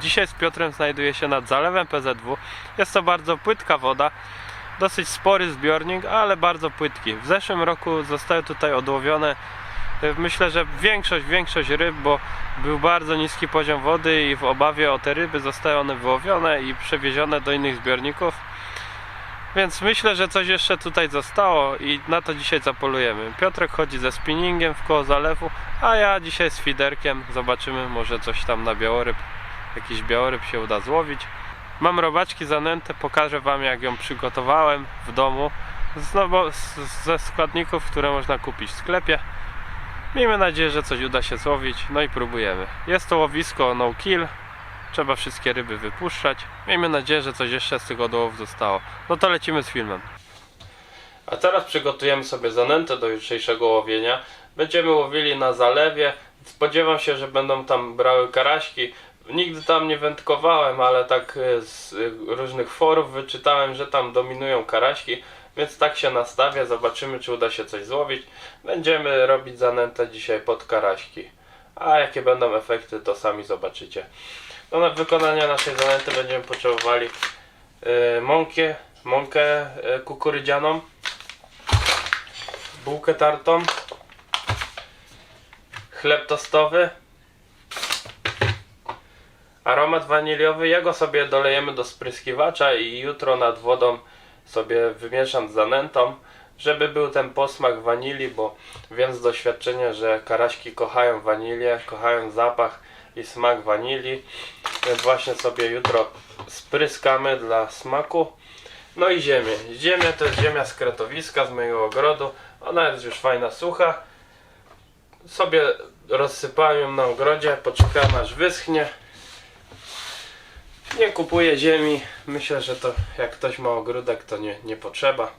Dzisiaj z Piotrem znajduję się nad zalewem PZW. Jest to bardzo płytka woda, dosyć spory zbiornik, ale bardzo płytki. W zeszłym roku zostały tutaj odłowione y, myślę, że większość, większość ryb, bo był bardzo niski poziom wody i w obawie o te ryby zostały one wyłowione i przewiezione do innych zbiorników. Więc myślę, że coś jeszcze tutaj zostało i na to dzisiaj zapolujemy. Piotrek chodzi ze spinningiem w koło zalewu, a ja dzisiaj z fiderkiem. Zobaczymy, może coś tam na białoryb, jakiś białoryb się uda złowić. Mam robaczki zanęte, pokażę Wam jak ją przygotowałem w domu znowu ze składników, które można kupić w sklepie. Miejmy nadzieję, że coś uda się złowić, no i próbujemy. Jest to łowisko no kill, trzeba wszystkie ryby wypuszczać. Miejmy nadzieję, że coś jeszcze z tych odłowów zostało. No to lecimy z filmem. A teraz przygotujemy sobie zanętę do jutrzejszego łowienia. Będziemy łowili na zalewie. Spodziewam się, że będą tam brały karaśki. Nigdy tam nie wędkowałem, ale tak e, z e, różnych forów wyczytałem, że tam dominują karaśki. Więc tak się nastawię, zobaczymy czy uda się coś złowić. Będziemy robić zanętę dzisiaj pod karaśki. A jakie będą efekty to sami zobaczycie. Do na wykonania naszej zanęty będziemy potrzebowali e, mąkę, mąkę e, kukurydzianą, bułkę tartą, chleb tostowy, aromat waniliowy. Ja go sobie dolejemy do spryskiwacza i jutro nad wodą sobie wymieszam z zanętą, żeby był ten posmak wanilii, bo wiem z doświadczenia, że karaśki kochają wanilię, kochają zapach i smak wanilii. Więc właśnie sobie jutro spryskamy dla smaku. No i ziemię. Ziemia to jest ziemia z kretowiska, z mojego ogrodu. Ona jest już fajna, sucha. Sobie rozsypałem ją na ogrodzie, poczekałem aż wyschnie. Nie kupuję ziemi. Myślę, że to jak ktoś ma ogródek, to nie, nie potrzeba.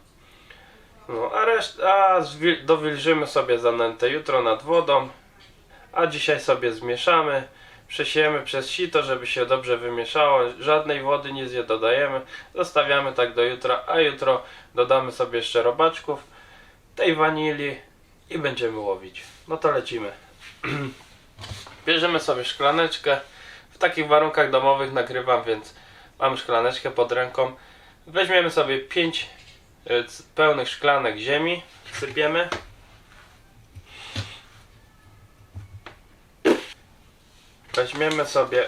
No, a resztę, a dowilżymy sobie zanętę jutro nad wodą. A dzisiaj sobie zmieszamy. Przesiejemy przez sito, żeby się dobrze wymieszało. Żadnej wody nic nie dodajemy. Zostawiamy tak do jutra, a jutro dodamy sobie jeszcze robaczków, tej wanilii i będziemy łowić. No to lecimy. Bierzemy sobie szklaneczkę. Takich warunkach domowych nagrywam, więc mam szklaneczkę pod ręką. Weźmiemy sobie 5 pełnych szklanek ziemi. Sypiemy. Weźmiemy sobie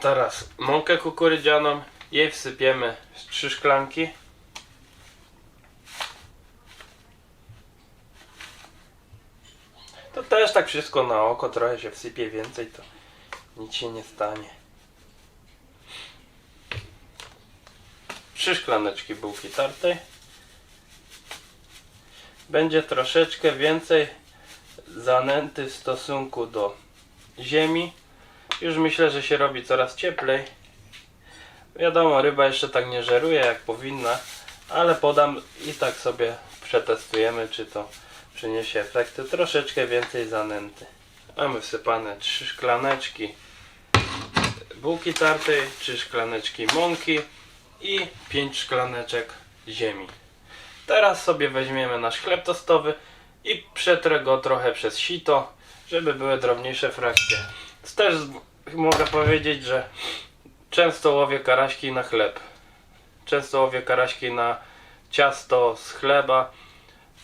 teraz mąkę kukurydzianą, jej wsypiemy z trzy szklanki. To też tak wszystko na oko, trochę się wsypie więcej, to nic się nie stanie. Trzy szklaneczki bułki tartej. Będzie troszeczkę więcej zanęty w stosunku do ziemi. Już myślę, że się robi coraz cieplej. Wiadomo, ryba jeszcze tak nie żeruje jak powinna, ale podam i tak sobie przetestujemy, czy to przyniesie efekty. Troszeczkę więcej zanęty. Mamy wsypane trzy szklaneczki bułki tartej, trzy szklaneczki mąki i pięć szklaneczek ziemi. Teraz sobie weźmiemy nasz chleb tostowy i przetrę go trochę przez sito, żeby były drobniejsze frakcje. Też mogę powiedzieć, że często łowię karaśki na chleb. Często łowię karaśki na ciasto z chleba.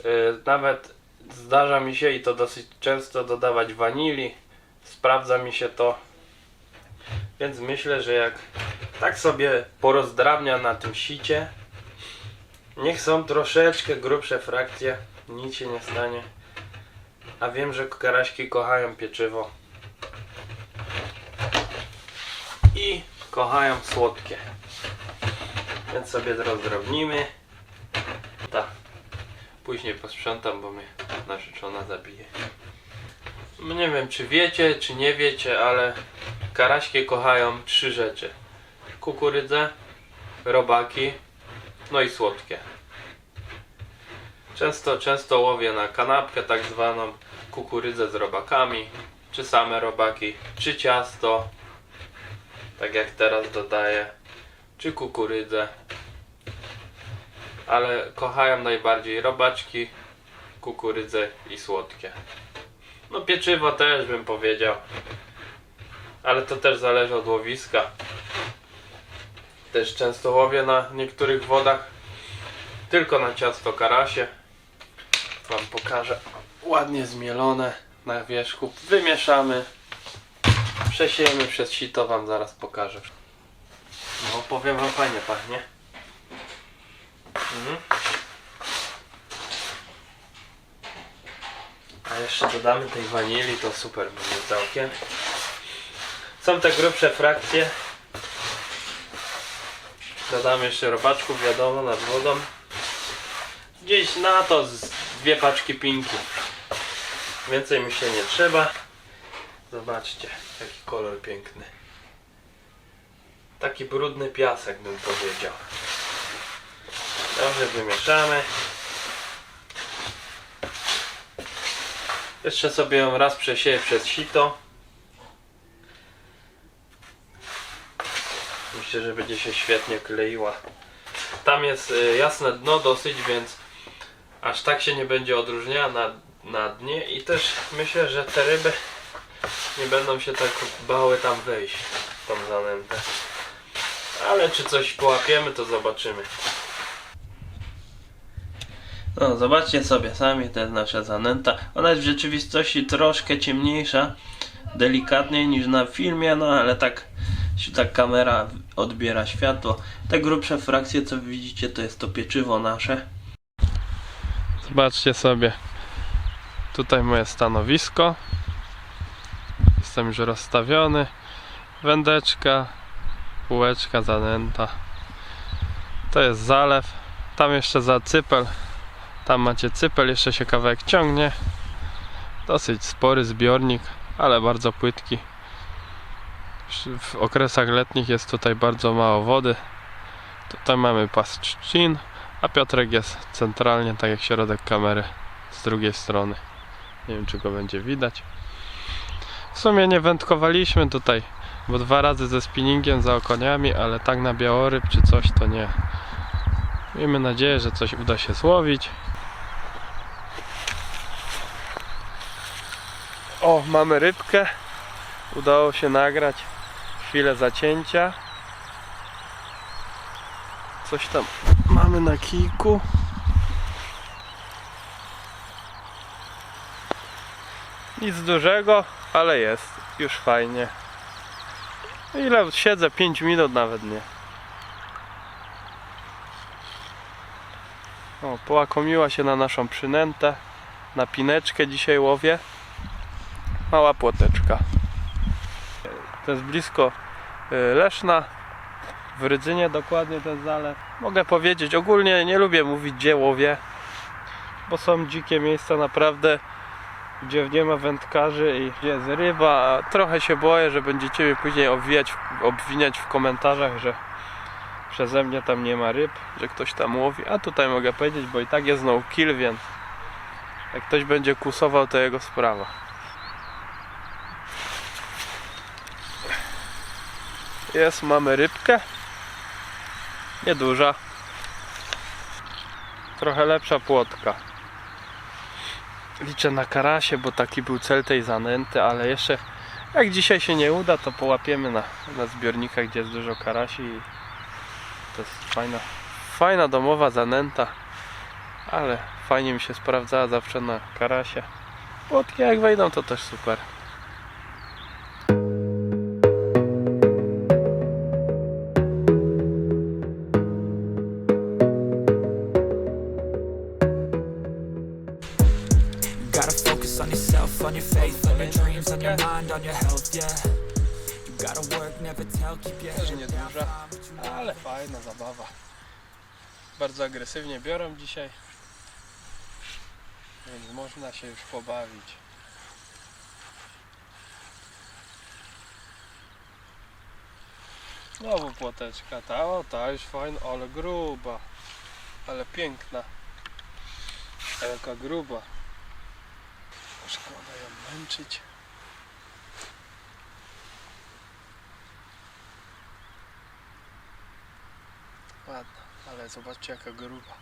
Yy, nawet zdarza mi się i to dosyć często dodawać wanilii. Sprawdza mi się to. Więc myślę, że jak tak sobie porozdrabnia na tym sicie, niech są troszeczkę grubsze frakcje, nic się nie stanie. A wiem, że karaśki kochają pieczywo i kochają słodkie. Więc sobie rozdrobnimy. Tak. Później posprzątam, bo mnie narzeczona zabije. Nie wiem, czy wiecie, czy nie wiecie, ale karaśki kochają trzy rzeczy. Kukurydzę, robaki, no i słodkie. Często, często łowię na kanapkę tak zwaną kukurydzę z robakami, czy same robaki, czy ciasto, tak jak teraz dodaję, czy kukurydzę. Ale kochają najbardziej robaczki, kukurydzę i słodkie. No pieczywo też bym powiedział. Ale to też zależy od łowiska. Też często łowię na niektórych wodach. Tylko na ciasto karasie. Wam pokażę. Ładnie zmielone na wierzchu. Wymieszamy. Przesiejemy przez sito, wam zaraz pokażę. No powiem wam fajnie pachnie. Mhm. A jeszcze dodamy tej wanilii, to super będzie całkiem. Są te grubsze frakcje. Dodamy jeszcze robaczków, wiadomo, nad wodą. Gdzieś na to dwie paczki pinki. Więcej mi się nie trzeba. Zobaczcie, jaki kolor piękny. Taki brudny piasek bym powiedział. Dobrze wymieszamy. Jeszcze sobie ją raz przesieję przez sito. Myślę, że będzie się świetnie kleiła. Tam jest y, jasne dno dosyć, więc aż tak się nie będzie odróżniała na, na dnie i też myślę, że te ryby nie będą się tak bały tam wejść tą zanętę. Ale czy coś połapiemy, to zobaczymy. No, zobaczcie sobie sami, to jest nasza zanęta. Ona jest w rzeczywistości troszkę ciemniejsza, delikatniej niż na filmie, no ale tak, tak kamera odbiera światło. Te grubsze frakcje, co widzicie, to jest to pieczywo nasze. Zobaczcie sobie, tutaj moje stanowisko. Jestem już rozstawiony. Wędeczka, półeczka, zanęta. To jest zalew. Tam jeszcze za cypel. Tam macie cypel, jeszcze się kawałek ciągnie. Dosyć spory zbiornik, ale bardzo płytki. W- okresach letnich jest tutaj bardzo mało wody. Tutaj mamy pas trzcin, a Piotrek jest centralnie, tak jak środek kamery, z drugiej strony. Nie wiem, czy go będzie widać. W sumie nie wędkowaliśmy tutaj, bo dwa razy ze spinningiem za okoniami, ale tak na białoryb czy coś to nie. Miejmy nadzieję, że coś uda się złowić. O, mamy rybkę. Udało się nagrać chwilę zacięcia. Coś tam mamy na kijku. Nic dużego, ale jest. Już fajnie. Ile siedzę? 5 minut nawet nie. O, połakomiła się na naszą przynętę. Na pineczkę dzisiaj łowię. Mała płoteczka. To jest blisko Leszna. W Rydzynie dokładnie ten zalew. Mogę powiedzieć, ogólnie nie lubię mówić gdzie łowię. Bo są dzikie miejsca naprawdę gdzie nie ma wędkarzy i gdzie jest ryba. Trochę się boję, że będziecie mnie później obwijać, obwiniać w komentarzach, że przeze mnie tam nie ma ryb, że ktoś tam łowi. A tutaj mogę powiedzieć, bo i tak jest no kill, więc jak ktoś będzie kusował, to jego sprawa. Jest, mamy rybkę. Nieduża. Trochę lepsza płotka. Liczę na karasie, bo taki był cel tej zanęty, ale jeszcze jak dzisiaj się nie uda, to połapiemy na, na zbiornikach, gdzie jest dużo karasi i to jest fajna, fajna domowa zanęta, ale fajnie mi się sprawdzała zawsze na karasie. Płotki jak wejdą, to też super. Gotta focus on yourself, on your faith, on your dreams, on your mind, on your health, yeah. You gotta work, never tell, keep your Też head down, nieduża, know ale fajna zabawa. Bardzo agresywnie biorą dzisiaj, więc można się już pobawić. Znowu płoteczka, ta, o ta już fajna, ale gruba, ale piękna. A jaka gruba. Szkoda ją męczyć. Ładna, ale zobaczcie jaka gruba.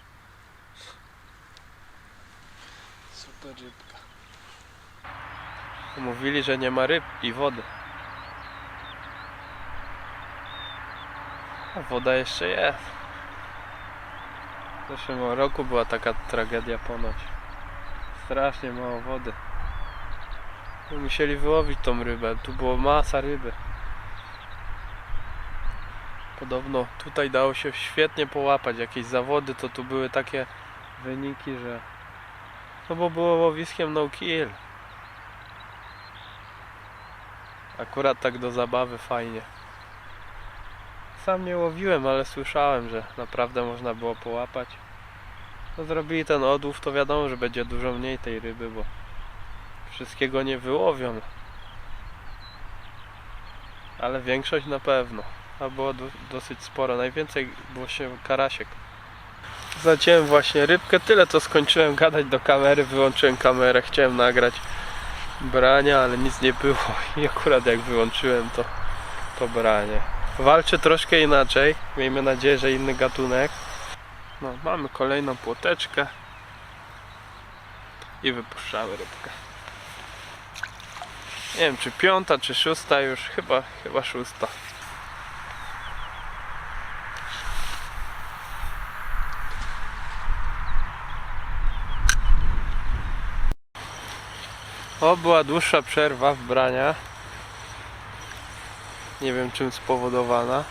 Super rybka. Mówili, że nie ma ryb i wody. A woda jeszcze jest. W zeszłym roku była taka tragedia ponoć. Strasznie mało wody. Musieli wyłowić tą rybę. Tu było masa ryby. Podobno tutaj dało się świetnie połapać. Jakieś zawody to tu były takie wyniki, że no bo było łowiskiem no kill. Akurat tak do zabawy fajnie. Sam nie łowiłem, ale słyszałem, że naprawdę można było połapać. No zrobili ten odłów, to wiadomo, że będzie dużo mniej tej ryby, bo wszystkiego nie wyłowią. Ale większość na pewno. A było do, dosyć sporo. Najwięcej było się karasiek. Zaciąłem właśnie rybkę, tyle to skończyłem gadać do kamery, wyłączyłem kamerę, chciałem nagrać brania, ale nic nie było i akurat jak wyłączyłem to, to branie. Walczy troszkę inaczej, miejmy nadzieję, że inny gatunek. No, mamy kolejną płoteczkę i wypuszczamy rybkę. Nie wiem czy piąta, czy szósta już, chyba, chyba szósta. O, była dłuższa przerwa w brania. Nie wiem czym spowodowana.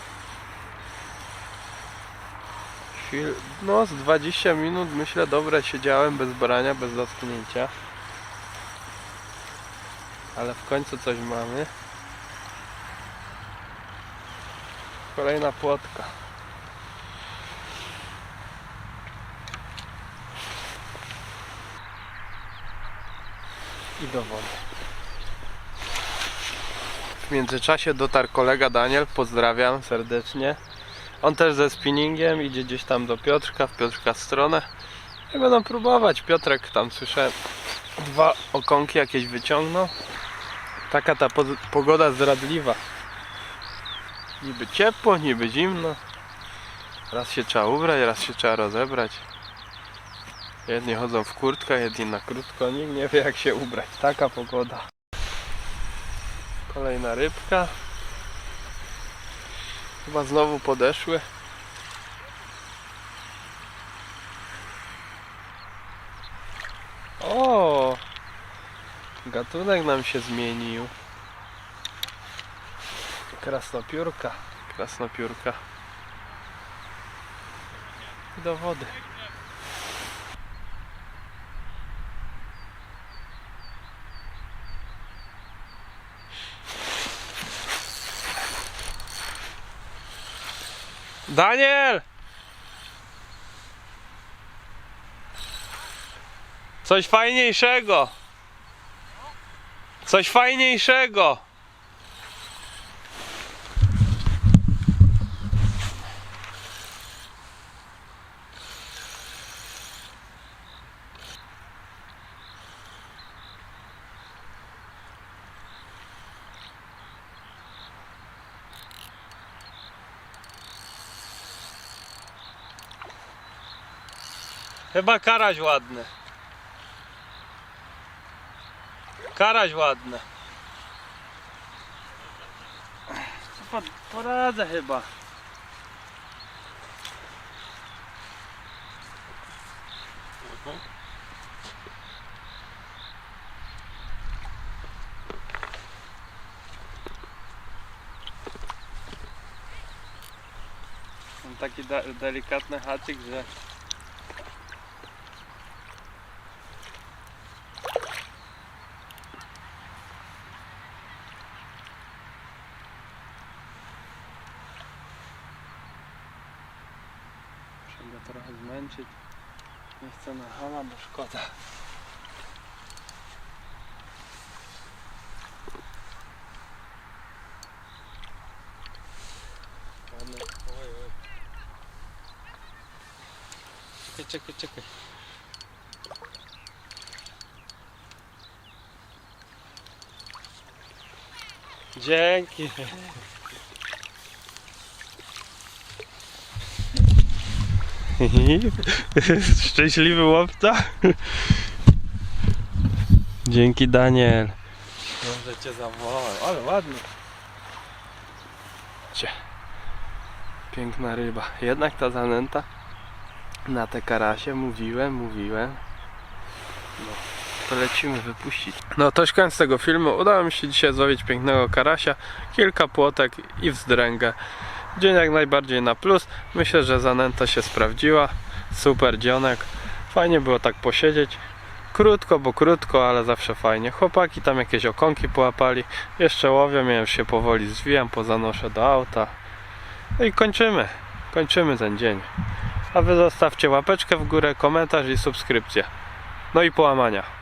No, z 20 minut myślę dobre siedziałem bez brania, bez dotknięcia. Ale w końcu coś mamy. Kolejna płotka. i do wody. W międzyczasie dotarł kolega Daniel, pozdrawiam serdecznie. On też ze spinningiem idzie gdzieś tam do Piotrka, w Piotrka stronę. I będą próbować. Piotrek tam słyszę dwa okonki jakieś wyciągnął. Taka ta po- pogoda zdradliwa. Niby ciepło, niby zimno. Raz się trzeba ubrać, raz się trzeba rozebrać. Jedni chodzą w kurtkach, jedni na krótko. Nikt nie wie jak się ubrać. Taka pogoda. Kolejna rybka. Chyba znowu podeszły. O! Gatunek nam się zmienił. Krasnopiórka. Krasnopiórka. Do wody. Daniel! Coś fajniejszego. Coś fajniejszego. Chyba karaś ładny. Karaś ładny. Po- Poradzę chyba. Mam taki de- delikatny haczyk, że trochę zmęczyć. Nie chcę na hama, bo szkoda. Ładne. Czekaj, czekaj, czekaj. Dzięki. Szczęśliwy łowca. Dzięki Daniel. Może cię zawołałem, ale ładny. Cie. Piękna ryba. Jednak ta zanęta na te karasie mówiłem, mówiłem. No, to lecimy wypuścić. No to już koniec tego filmu. Udało mi się dzisiaj złowić pięknego karasia, kilka płotek i wzdręgę. Dzień jak najbardziej na plus. Myślę, że zanęta się sprawdziła. Super dzionek. Fajnie było tak posiedzieć. Krótko, bo krótko, ale zawsze fajnie. Chłopaki tam jakieś okonki połapali. Jeszcze łowią, ja już się powoli zwijam, pozanoszę do auta. No i kończymy. Kończymy ten dzień. A wy zostawcie łapeczkę w górę, komentarz i subskrypcję. No i połamania.